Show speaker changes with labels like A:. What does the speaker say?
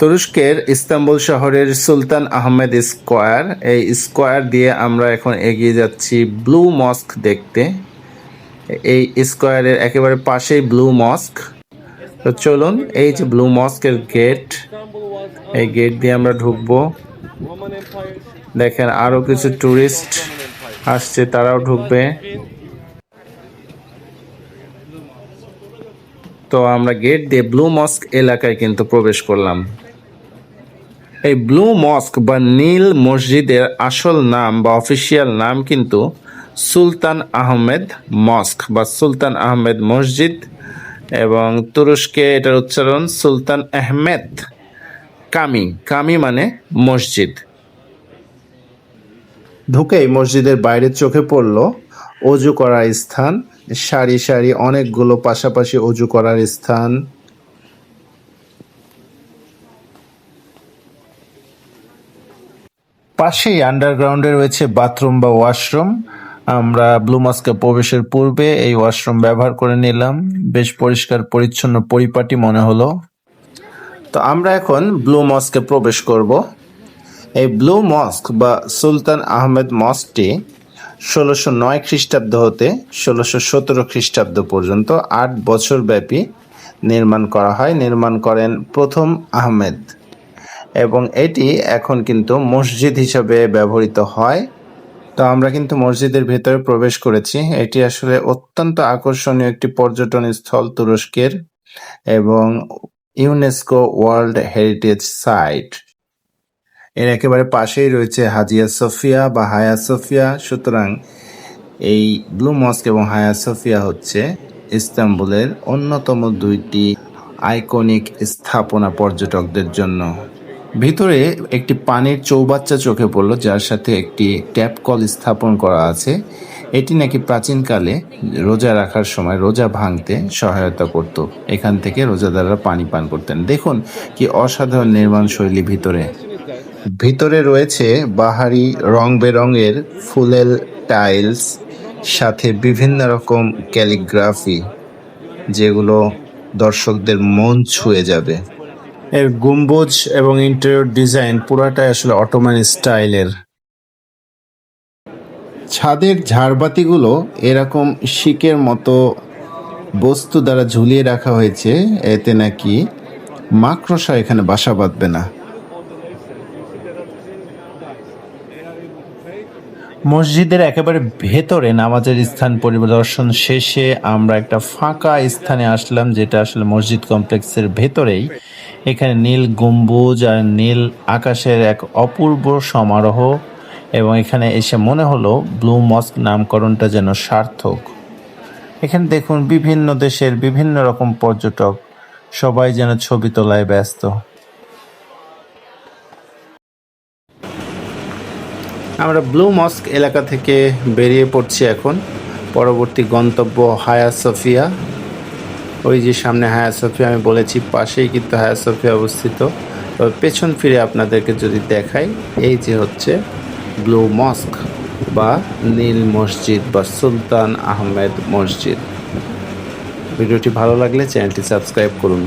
A: তুরস্কের ইস্তাম্বুল শহরের Sultan Ahmed square. এই স্কোয়ার দিয়ে আমরা এখন এগিয়ে যাচ্ছি ব্লু মস্ক দেখতে। এই স্কোয়ারের একেবারে পাশেই ব্লু মস্ক। তো চলুন, এই যে ব্লু মস্কের গেট, এই গেট দিয়ে আমরা ঢুকবো। দেখেন আরও কিছু টুরিস্ট আসছে, তারাও ঢুকবে। তো আমরা গেট দিয়ে ব্লু মস্ক এলাকায় কিন্তু প্রবেশ করলাম। এই ব্লু মস্ক বা নীল মসজিদের আসল নাম বা অফিসিয়াল নাম কিন্তু সুলতান আহমেদ মস্ক বা সুলতান আহমেদ মসজিদ এবং তুরস্কে এটার উচ্চারণ সুলতান আহমেদ কামি। কামি মানে মসজিদ। ঢুকেই মসজিদের বাইরে চোখে পড়ল। অজু করার স্থান, সারি সারি অনেকগুলো পাশাপাশি অজু করার স্থান। পাশেই আন্ডারগ্রাউন্ডে রয়েছে বাথরুম বা ওয়াশরুম আমরা ব্লু মস্কে প্রবেশের পূর্বে এই ওয়াশরুম ব্যবহার করে নিলাম। বেশ পরিষ্কার, পরিচ্ছন্ন, পরিপাটি মনে হলো। তো আমরা এখন ব্লু মস্কে প্রবেশ করব। এই ব্লু মস্ক বা সুলতান আহমেদ মস্কটি ষোলোশো নয় খ্রিস্টাব্দ হতে ষোলোশো সতেরো খ্রিস্টাব্দ পর্যন্ত আট বছর ব্যাপী নির্মাণ করা হয়। নির্মাণ করেন প্রথম আহমেদ। এবং এটি এখন কিন্তু মসজিদ হিসাবে ব্যবহৃত হয়। তো আমরা কিন্তু মসজিদের ভেতরে প্রবেশ করেছি। এটি আসলে অত্যন্ত আকর্ষণীয় একটি পর্যটন স্থল তুরস্কের এবং ইউনেস্কো ওয়ার্ল্ড হেরিটেজ সাইট এর একেবারে পাশেই রয়েছে হাজিয়া সোফিয়া বা হায়া সোফিয়া। সুতরাং এই ব্লু মস্ক এবং হায়া সোফিয়া হচ্ছে ইস্তাম্বুলের অন্যতম দুইটি আইকনিক স্থাপনা পর্যটকদের জন্য। ভিতরে একটি পানির চৌবাচ্চা চোখে পড়ল, যার সাথে একটি ট্যাপ কল স্থাপন করা আছে। এটি নাকি প্রাচীনকালে রোজা রাখার সময় রোজা ভাঙতে সহায়তা করত। এখান থেকে রোজাদাররা পানি পান করতেন। দেখুন কি অসাধারণ নির্মাণ শৈলী ভিতরে। ভিতরে রয়েছে বাহারি রং বেরঙের ফুলেল টাইলস, সাথে বিভিন্ন রকম ক্যালিগ্রাফি, যেগুলো দর্শকদের মন ছুঁয়ে যাবে। এর গম্বুজ এবং ইন্টেরিয়র ডিজাইন পুরাটাই আসলে অটোম্যান স্টাইলের ছাদের ঝাড়বাতিগুলো এরকম শিকের মতো বস্তু দ্বারা ঝুলিয়ে রাখা হয়েছে, এতে নাকি মাকড়সা এখানে বাসা বাঁধবে না। মসজিদের একেবারে ভেতরে নামাজের স্থান পরিদর্শন শেষে আমরা একটা ফাঁকা স্থানে আসলাম, যেটা আসলে মসজিদ কমপ্লেক্সের ভেতরেই। এখানে নীল গম্বুজ আর নীল আকাশের এক অপূর্ব সমারোহ এবং এখানে এসে মনে হলো ব্লু মস্ক নামকরণটা যেন সার্থক। এখানে দেখুন বিভিন্ন দেশের বিভিন্ন রকম পর্যটক, সবাই যেন ছবি তোলায় ব্যস্ত। আমরা ব্লু মস্ক এলাকা থেকে বেরিয়ে পড়ছি এখন। পরবর্তী গন্তব্য হায়া সফিয়া। ওই যে সামনে হায়া সফিয়া, আমি বলেছি, পাশেই কিন্তু হায়া সফিয়া অবস্থিত। তবে পেছন ফিরে আপনাদেরকে যদি দেখাই, এই যে হচ্ছে ব্লু মস্ক বা নীল মসজিদ বা সুলতান আহমেদ মসজিদ। ভিডিওটি ভালো লাগলে চ্যানেলটি সাবস্ক্রাইব করুন।